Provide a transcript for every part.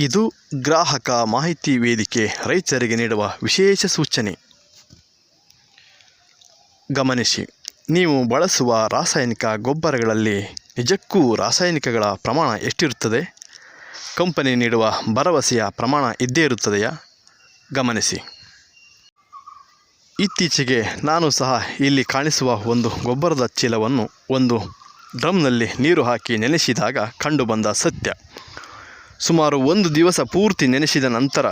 ಇದು ಗ್ರಾಹಕ ಮಾಹಿತಿ ವೇದಿಕೆ ರೈತರಿಗೆ ನೀಡುವ ವಿಶೇಷ ಸೂಚನೆ. ಗಮನಿಸಿ, ನೀವು ಬಳಸುವ ರಾಸಾಯನಿಕ ಗೊಬ್ಬರಗಳಲ್ಲಿ ನಿಜಕ್ಕೂ ರಾಸಾಯನಿಕಗಳ ಪ್ರಮಾಣ ಎಷ್ಟಿರುತ್ತದೆ? ಕಂಪನಿ ನೀಡುವ ಭರವಸೆಯ ಪ್ರಮಾಣ ಇದ್ದೇ ಇರುತ್ತದೆಯಾ? ಗಮನಿಸಿ. ಇತ್ತೀಚೆಗೆ ನಾನು ಸಹ ಇಲ್ಲಿ ಕಾಣಿಸುವ ಒಂದು ಗೊಬ್ಬರದ ಚೀಲವನ್ನು ಒಂದು ಡ್ರಮ್ನಲ್ಲಿ ನೀರು ಹಾಕಿ ನೆನೆಸಿದಾಗ ಕಂಡುಬಂದ ಸತ್ಯ. ಸುಮಾರು ಒಂದು ದಿವಸ ಪೂರ್ತಿ ನೆನೆಸಿದ ನಂತರ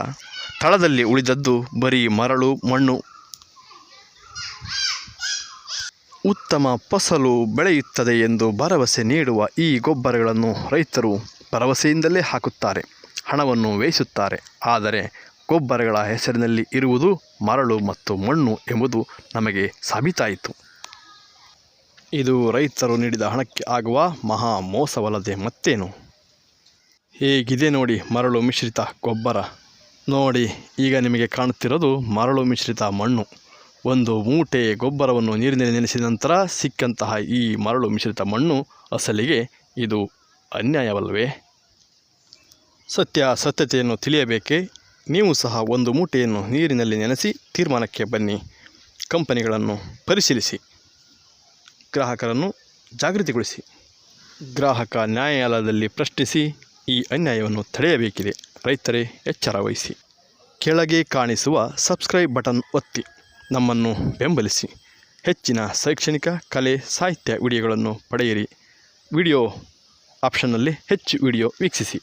ತಳದಲ್ಲಿ ಉಳಿದದ್ದು ಬರೀ ಮರಳು, ಮಣ್ಣು. ಉತ್ತಮ ಫಸಲು ಬೆಳೆಯುತ್ತದೆ ಎಂದು ಭರವಸೆ ನೀಡುವ ಈ ಗೊಬ್ಬರಗಳನ್ನು ರೈತರು ಭರವಸೆಯಿಂದಲೇ ಹಾಕುತ್ತಾರೆ, ಹಣವನ್ನು ವ್ಯಯಿಸುತ್ತಾರೆ. ಆದರೆ ಗೊಬ್ಬರಗಳ ಹೆಸರಿನಲ್ಲಿ ಇರುವುದು ಮರಳು ಮತ್ತು ಮಣ್ಣು ಎಂಬುದು ನಮಗೆ ಸಾಬೀತಾಯಿತು. ಇದು ರೈತರು ನೀಡಿದ ಹಣಕ್ಕೆ ಆಗುವ ಮಹಾ ಮೋಸವಲ್ಲದೆ ಮತ್ತೇನು? ಹೇಗಿದೆ ನೋಡಿ ಮರಳು ಮಿಶ್ರಿತ ಗೊಬ್ಬರ. ನೋಡಿ, ಈಗ ನಿಮಗೆ ಕಾಣುತ್ತಿರೋದು ಮರಳು ಮಿಶ್ರಿತ ಮಣ್ಣು. ಒಂದು ಮೂಟೆ ಗೊಬ್ಬರವನ್ನು ನೀರಿನಲ್ಲಿ ನೆನೆಸಿದ ನಂತರ ಸಿಕ್ಕಂತಹ ಈ ಮರಳು ಮಿಶ್ರಿತ ಮಣ್ಣು ಅಸಲಿಗೆ ಇದು ಅನ್ಯಾಯವಲ್ಲವೇ ಸತ್ಯ ಸತ್ಯತೆಯನ್ನು ತಿಳಿಯಬೇಕೆ? ನೀವು ಸಹ ಒಂದು ಮೂಟೆಯನ್ನು ನೀರಿನಲ್ಲಿ ನೆನೆಸಿ ತೀರ್ಮಾನಕ್ಕೆ ಬನ್ನಿ. ಕಂಪನಿಗಳನ್ನು ಪರಿಶೀಲಿಸಿ. ಗ್ರಾಹಕರನ್ನು ಜಾಗೃತಿಗೊಳಿಸಿ. ಗ್ರಾಹಕ ನ್ಯಾಯಾಲಯದಲ್ಲಿ ಪ್ರಶ್ನಿಸಿ. ಈ ಅನ್ಯಾಯವನ್ನು ತಡೆಯಬೇಕಿದೆ. ರೈತರೇ, ಎಚ್ಚರ ವಹಿಸಿ. ಕೆಳಗೆ ಕಾಣಿಸುವ ಸಬ್ಸ್ಕ್ರೈಬ್ ಬಟನ್ ಒತ್ತಿ. ನಮ್ಮನ್ನು ಬೆಂಬಲಿಸಿ. ಹೆಚ್ಚಿನ ಶೈಕ್ಷಣಿಕ, ಕಲೆ, ಸಾಹಿತ್ಯ ವಿಡಿಯೋಗಳನ್ನು ಪಡೆಯಿರಿ. ವಿಡಿಯೋ ಆಪ್ಷನ್ನಲ್ಲಿ ಹೆಚ್ಚು ವಿಡಿಯೋ ವೀಕ್ಷಿಸಿ.